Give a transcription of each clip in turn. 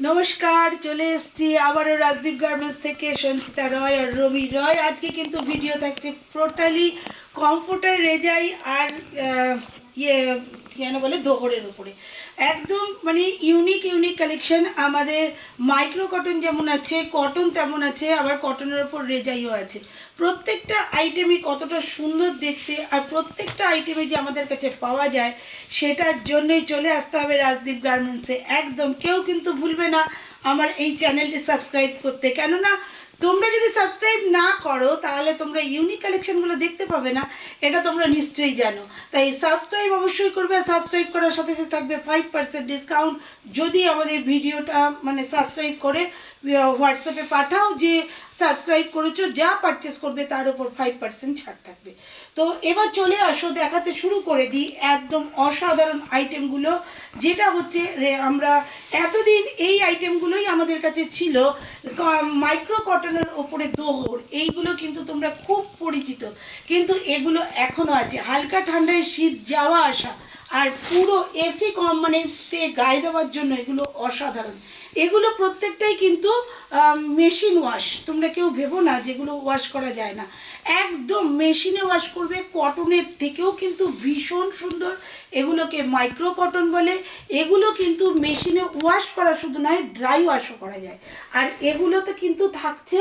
নমস্কার, চলে এসছি আবারও রাজদীপ গার্মেন্টস থেকে সঞ্চিতা রয় আর রবি রয়। আজকে কিন্তু ভিডিও থাকছে টোটালি কম্পিউটার রেজাই আর ইয়ে কী যেন বলে দোহরের উপরে। একদম মানে ইউনিক ইউনিক কালেকশন আমাদের মাইক্রো কটন যেমন আছে কটন তেমন আছে, আবার কটনের ওপর রেজাইও আছে। প্রত্যেকটা আইটেমই কতটা সুন্দর দেখতে আর প্রত্যেকটা আইটেমে যে আমাদের কাছে পাওয়া যায়, সেটার জন্যই চলে আসতে হবে রাজদীপ গার্মেন্টসে একদম কেউ কিন্তু ভুলবে না আমার এই চ্যানেলটি সাবস্ক্রাইব করতে। কেননা তোমরা যদি সাবস্ক্রাইব না করো, তাহলে তোমরা ইউনিক কালেকশনগুলো দেখতে পাবে না, এটা তোমরা নিশ্চয়ই জানো। তাই সাবস্ক্রাইব অবশ্যই করবে সাবস্ক্রাইব করার সাথে সাথে থাকবে ফাইভ পার্সেন্ট ডিসকাউন্ট যদি আমাদের ভিডিওটা মানে সাবস্ক্রাইব করে হোয়াটসঅ্যাপে পাঠাও যে সাবস্ক্রাইব করেছ, যা পারচেস করবে তার উপর ফাইভ পার্সেন্ট ছাড় থাকবে। তো এবার চলে আসো, দেখাতে শুরু করে দিই একদম অসাধারণ আইটেমগুলো যেটা হচ্ছে আমরা এতদিন এই আইটেমগুলোই আমাদের কাছে ছিল মাইক্রো কটনের ওপরে দোহর, এইগুলো কিন্তু তোমরা খুব পরিচিত। কিন্তু এগুলো এখনও আছে। হালকা ঠান্ডায় শীত যাওয়া আসা। আর পুরো এসি কম মানে গায়ে দেওয়ার জন্য এগুলো অসাধারণ। এগুলো প্রত্যেকটাই কিন্তু মেশিন ওয়াশ তোমরা কেউ ভেবো না যেগুলো ওয়াশ করা যায় না। একদম মেশিনে ওয়াশ করবে কটনের থেকেও কিন্তু ভীষণ সুন্দর। এগুলোকে মাইক্রো কটন বলে। এগুলো কিন্তু মেশিনে ওয়াশ করা শুধু নয় ড্রাই ওয়াশও করা যায়। আর এগুলোতে কিন্তু থাকছে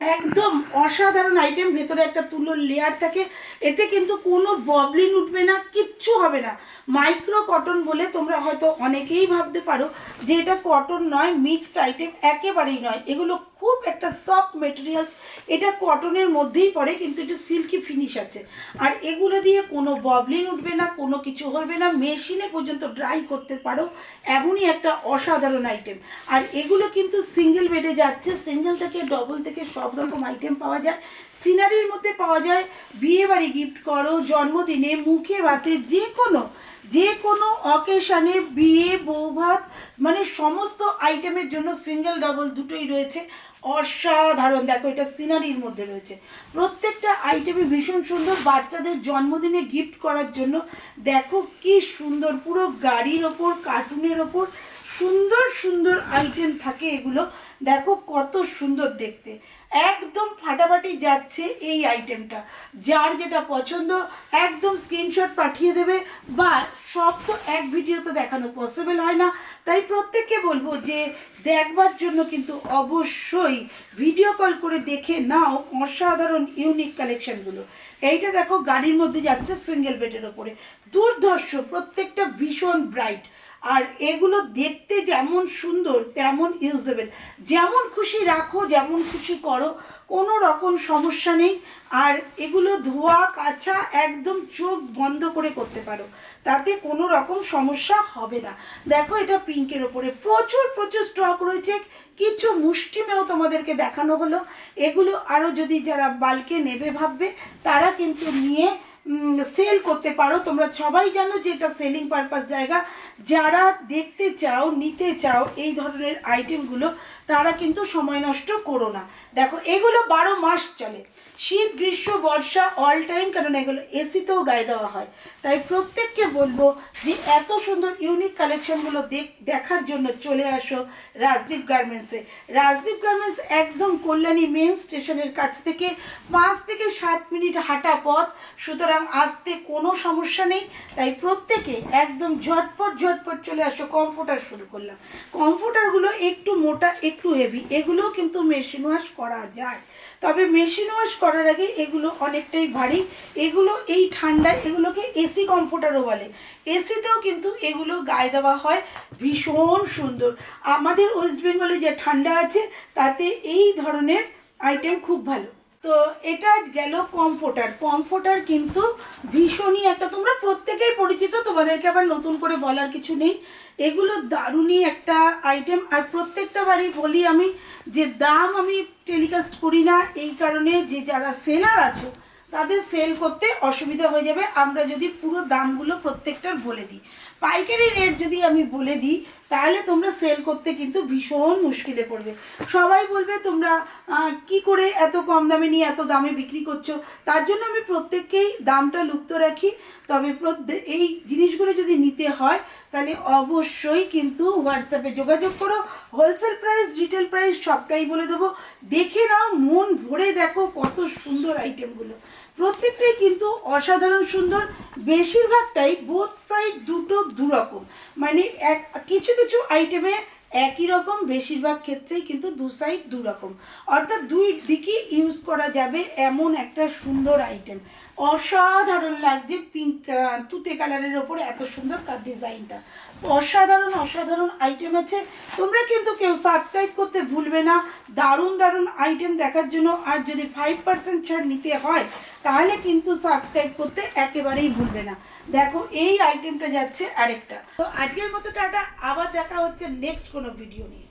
একদম অসাধারণ আইটেম ভেতরে একটা তুলোর লেয়ার থাকে। এতে কিন্তু কোনো ববলিন উঠবে না, কিচ্ছু হবে না। মাইক্রো কটন বলে তোমরা হয়তো অনেকেই ভাবতে পারো যে এটা কটন নয় মিক্সড আইটেম একেবারেই নয়। এগুলো খুব একটা সফট মেটেরিয়ালস এটা কটনের মধ্যেই পড়ে, কিন্তু একটু সিল্কি ফিনিশ আছে। আর এগুলো দিয়ে কোনো ববলিন উঠবে না, কোনো কিছু হবে না। মেশিনে পর্যন্ত ড্রাই করতে পারো, এমনই একটা অসাধারণ আইটেম আর এগুলো কিন্তু সিঙ্গেল বেডে যাচ্ছে সিঙ্গেল থেকে ডবল থেকে সব রকম আইটেম পাওয়া যায়। সিনারির মধ্যে পাওয়া যায়, বিয়েবাড়ি গিফট করো, জন্মদিনে, মুখে, ভাতে, যে কোনো যে কোনো অকেশানে বিয়ে বৌভাত মানে সমস্ত আইটেমের জন্য সিঙ্গেল ডবল দুটোই রয়েছে। অসাধারণ। দেখো, এটা সিনারির মধ্যে রয়েছে। প্রত্যেকটা আইটেমই ভীষণ সুন্দর বাচ্চাদের জন্মদিনে গিফট করার জন্য। দেখো কি সুন্দর, পুরো গাড়ির ওপর কার্টুনের ওপর সুন্দর সুন্দর আইটেম থাকে এগুলো। দেখো কত সুন্দর দেখতে। একদম ফাটাফাটি যাচ্ছে এই আইটেমটা যার যেটা পছন্দ, একদম স্ক্রিনশট পাঠিয়ে দেবে বা সব তো এক ভিডিওতে দেখানো পসিবল হয় না। তাই প্রত্যেককে বলব যে দেখবার জন্য কিন্তু অবশ্যই ভিডিও কল করে দেখে নাও অসাধারণ ইউনিক কালেকশনগুলো এইটা দেখো গাড়ির মধ্যে যাচ্ছে সিঙ্গেল বেডের ওপরে। দুর্ধর্ষ, প্রত্যেকটা ভীষণ ব্রাইট আর এগুলো দেখতে যেমন সুন্দর, তেমন ইউজেবল যেমন খুশি রাখো, যেমন খুশি করো, কোনো রকম সমস্যা নেই। আর এগুলো ধোয়া, কাচা, একদম চোখ বন্ধ করে করতে পারো। তাতে কোনো রকম সমস্যা হবে না। দেখো এটা পিঙ্কের ওপরে। প্রচুর প্রচুর স্টক রয়েছে। কিছু মুষ্টিমেও তোমাদেরকে দেখানো হলো। এগুলো আরও যদি যারা বালকে নেবে ভাববে, তারা কিন্তু নিয়ে সেল করতে পারো। তোমরা সবাই জানো যে এটা সেলিং পারপাস জায়গা। যারা দেখতে চাও, নিতে চাও এই ধরনের আইটেমগুলো তারা কিন্তু সময় নষ্ট করো না। দেখো, এগুলো বারো মাস চলে। শীত, গ্রীষ্ম, বর্ষা অল টাইম কারণ এগুলো এসিতেও গায়ে দেওয়া হয়। তাই প্রত্যেককে বলব যে এত সুন্দর ইউনিক কালেকশনগুলো দেখ, দেখার জন্য চলে আসো রাজদীপ গার্মেন্টসে রাজদীপ গার্মেন্টস একদম কল্যাণী মেন স্টেশনের কাছ থেকে পাঁচ থেকে সাত মিনিট হাঁটা পথ। সুতরাং আসতে কোনো সমস্যা নেই। তাই প্রত্যেকে একদম ঝটপট ঝটপট চলে আসো। কমফোর্টার শুরু করলাম। কমফোর্টারগুলো একটু মোটা, একটু হেভি এগুলোও কিন্তু মেশিন ওয়াশ করা যায়। তবে মেশিন ওয়াশ করার আগে এগুলো অনেকটাই ভারী। এগুলো এই ঠান্ডায় এগুলোকে এসি কমফোর্টারও বলে। এসিতেও কিন্তু এগুলো গায়ে দেওয়া হয়। ভীষণ সুন্দর। আমাদের ওয়েস্ট বেঙ্গলে যে ঠান্ডা আছে, তাতে এই ধরনের আইটেম খুব ভালো। তো এটা গেল কমফোর্টার। কমফোর্টার কিন্তু ভীষণই একটা, তোমরা প্রত্যেকেই পরিচিত, তোমাদেরকে আবার নতুন করে বলার কিছু নেই। এগুলো দারুণই একটা আইটেম আর প্রত্যেকটা বাড়ি বলি আমি, যে দাম আমি টেলিকাস্ট করি না, এই কারণে যে যারা সেলার আছো, তাদের সেল করতে অসুবিধা হয়ে যাবে। আমরা যদি পুরো দামগুলো প্রত্যেকটার বলে দিই। পাইকারি রেট যদি আমি বলে দিই, তাহলে তোমরা সেল করতে কিন্তু ভীষণ মুশকিলে পড়বে। সবাই বলবে, তোমরা কি করে এত কম দামে নিয়ে এত দামে বিক্রি করছ? তার জন্য আমি প্রত্যেককেই দামটা লুপ্ত রাখি। তবে এই জিনিসগুলো যদি নিতে হয়, তাহলে অবশ্যই কিন্তু হোয়াটসঅ্যাপে যোগাযোগ করো। হোলসেল প্রাইস রিটেল প্রাইস সবটাই বলে দেবো। দেখে নাও, মন ভরে দেখো কত সুন্দর আইটেমগুলো প্রত্যেকটাই কিন্তু অসাধারণ সুন্দর। বেশিরভাগটাই বোথ সাইড দুটো দুরকম। মানে এক, কিছু কিছু আইটেমে একই রকম, বেশিরভাগ ক্ষেত্রেই কিন্তু দু সাইড দু রকম অর্থাৎ দুই দিকই ইউজ করা যাবে এমন একটা সুন্দর আইটেম অসাধারণ লাগছে পিঙ্ক তুতে কালারের ওপরে এত সুন্দর কার ডিজাইনটা অসাধারণ অসাধারণ আইটেম আছে। তোমরা কিন্তু কেউ সাবস্ক্রাইব করতে ভুলবে না। দারুণ দারুণ আইটেম দেখার জন্য আর যদি ফাইভ পার্সেন্ট ছাড় নিতে হয়, তাহলে কিন্তু সাবস্ক্রাইব করতে একেবারেই ভুলবে না। দেখো, এই আইটেমটা যাচ্ছে আরেকটা। তো আজকের মতো টাটা। আবার দেখা হচ্ছে নেক্সট কোনো ভিডিও নিয়ে।